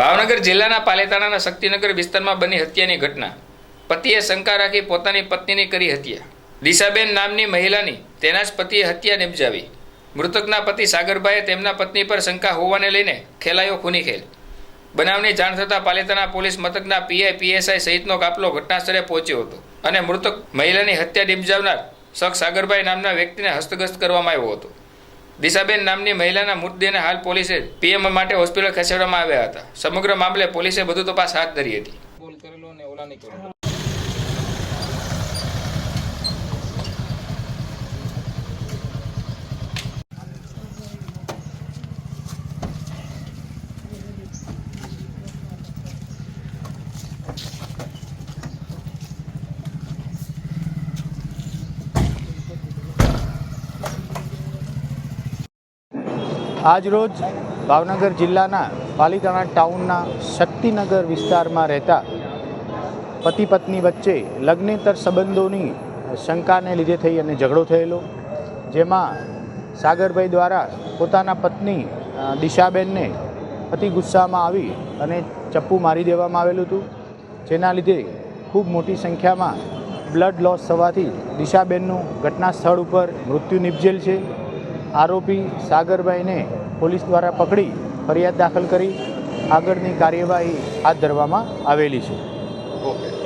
ભાવનગર જિલ્લાના પાલેતાણાના શક્તિનગર વિસ્તારમાં બની હત્યાની ઘટના. પતિએ શંકા રાખી પોતાની પત્નીની કરી હત્યા. દિશાબેન નામની મહિલાની તેના જ પતિએ હત્યા નિપજાવી. મૃતકના પતિ સાગરભાઈએ તેમના પત્ની પર શંકા હોવાને લઈને ખેલાયો ખૂની ખેલ બનાવની જાણ થતાં પાલેતાણા પોલીસ મથકના પીઆઈ, પીએસઆઈ સહિતનો કાફલો ઘટનાસ્થળે પહોંચ્યો હતો અને મૃતક મહિલાની હત્યા નિપજાવનાર શખ સાગરભાઈ નામના વ્યક્તિને હસ્તગસ્ત કરવામાં આવ્યો હતો. દિશાબેન નામની મહિલાના મૃતદેહને હાલ પોલીસે પીએમ માટે હોસ્પિટલ ખસેડવામાં આવ્યા હતા. સમગ્ર મામલે પોલીસે વધુ તપાસ હાથ ધરી હતી. નહીં કરેલો. આજરોજ ભાવનગર જિલ્લાના પાલીતાણા ટાઉનના શક્તિનગર વિસ્તારમાં રહેતા પતિ પત્ની વચ્ચે લગ્નેતર સંબંધોની શંકાને લીધે થઈ અને ઝઘડો થયેલો, જેમાં સાગરભાઈ દ્વારા પોતાના પત્ની દિશાબેનને અતિ ગુસ્સામાં આવી અને ચપ્પુ મારી દેવામાં આવેલું હતું, જેના લીધે ખૂબ મોટી સંખ્યામાં બ્લડ લોસ થવાથી દિશાબેનનું ઘટના સ્થળ ઉપર મૃત્યુ નિપજેલ છે. આરોપી સાગરભાઈને પોલીસ દ્વારા પકડી ફરિયાદ દાખલ કરી આગળની કાર્યવાહી હાથ ધરવામાં આવેલી છે. ઓકે.